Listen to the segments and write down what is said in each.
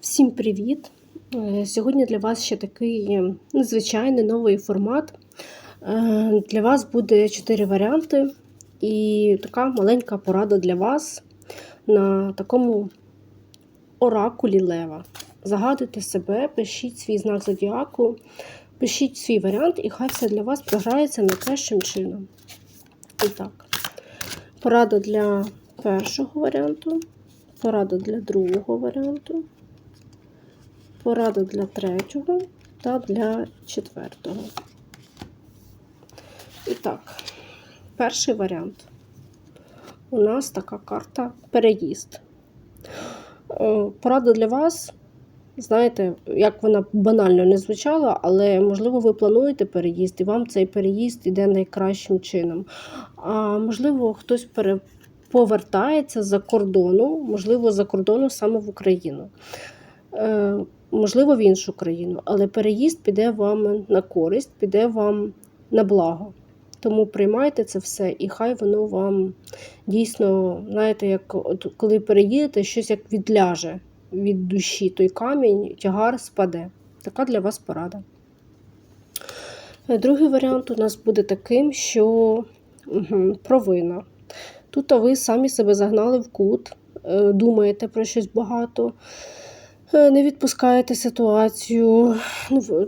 Всім привіт! Е, Сьогодні для вас ще такий е, незвичайний новий формат. Е, Для вас буде 4 варіанти і така маленька порада для вас на такому оракулі лева. Загадуйте себе, пишіть свій знак зодіаку, пишіть свій варіант, і хай все для вас програється найкращим чином. І так, порада для першого варіанту, порада для другого варіанту порада для третього та для четвертого. І так, перший варіант. У нас така карта переїзд. Е, Порада для вас. Знаєте, як вона банально не звучала, але можливо ви плануєте переїзд, і вам цей переїзд іде найкращим чином. А можливо, хтось пере... повертається за кордону, можливо, за кордону саме в Україну. Можливо, в іншу країну, але переїзд піде вам на користь, піде вам на благо. Тому приймайте це все, і хай воно вам дійсно, знаєте, як от коли переїдете, щось як відляже від душі, той камінь, тягар спаде. Така для вас порада. Другий варіант у нас буде таким, що угу, провина. Тут ви самі себе загнали в кут, е, думаєте про щось багато. Е, не відпускаєте ситуацію,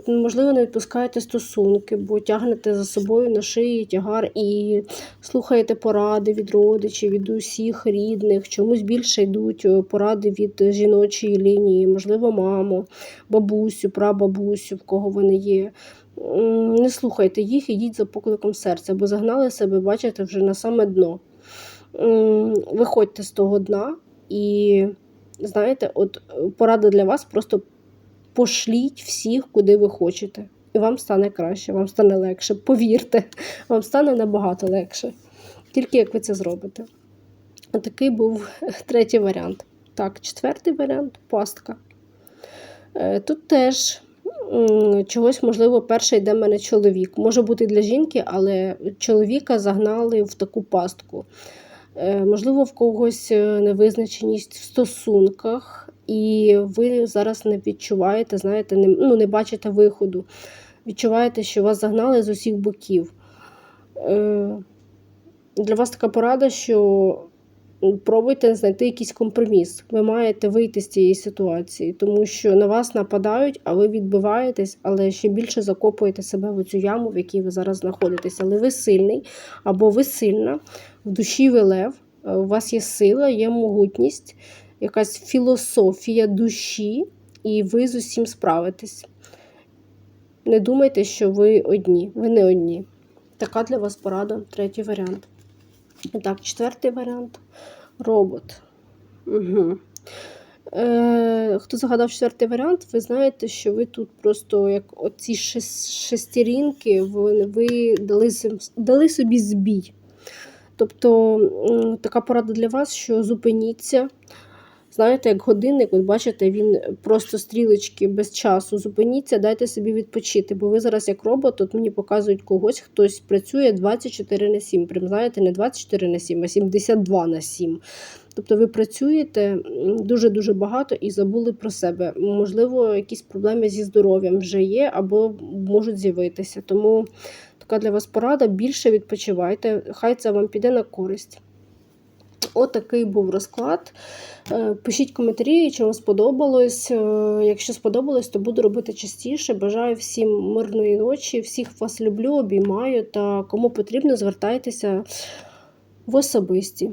ну, можливо, не відпускаєте стосунки, бо тягнете за собою на шиї тягар і слухаєте поради від родичів, від усіх рідних. Чомусь більше йдуть е, поради від жіночої лінії, можливо, маму, бабусю, прабабусю, в кого вони є. Не слухайте їх, ідіть за покликом серця, бо загнали себе, бачите, вже на саме дно. Виходьте з того дна і знаєте, от е, порада для вас просто пошліть всіх, куди ви хочете. І вам стане краще, вам стане легше. Повірте, вам стане набагато легше. Тільки як ви це зробите. Отакий був третій варіант. Так, четвертий варіант пастка. Е, тут теж чогось, можливо, перший йде в мене чоловік. Може бути для жінки, але чоловіка загнали в таку пастку. Е, можливо, в когось е, невизначеність в стосунках, і ви зараз не відчуваєте, знаєте, не, ну, не бачите виходу. Відчуваєте, що вас загнали з усіх боків. Е, для вас така порада, що пробуйте знайти якийсь компроміс. Ви маєте вийти з цієї ситуації, тому що на вас нападають, а ви відбиваєтесь, але ще більше закопуєте себе в цю яму, в якій ви зараз знаходитесь. Але ви сильний або ви сильна, в душі ви лев, е, у вас є сила, є могутність, якась філософія душі, і ви з усім справитесь. Не думайте, що ви одні, ви не одні. Така для вас порада, третій варіант. Так, четвертий варіант робот. Угу. Е, Хто загадав четвертий варіант, ви знаєте, що ви тут просто як оці шестерінки, ви, дали, дали собі збій. Тобто така порада для вас, що зупиніться. Знаєте, як годинник, от бачите, він просто стрілочки без часу. Зупиніться, дайте собі відпочити. Бо ви зараз, як робот, от мені показують когось, хтось працює 24 на 7. Прям знаєте, не 24 на 7, а 72 на 7. Тобто ви працюєте дуже-дуже багато і забули про себе. Можливо, якісь проблеми зі здоров'ям вже є або можуть з'явитися. Тому така для вас порада: більше відпочивайте, хай це вам піде на користь. Отакий був розклад. Е, пишіть коментарі, чи вам сподобалось. Е, якщо сподобалось, то буду робити частіше. Бажаю всім мирної ночі, всіх вас люблю, обіймаю та кому потрібно, звертайтеся в особисті.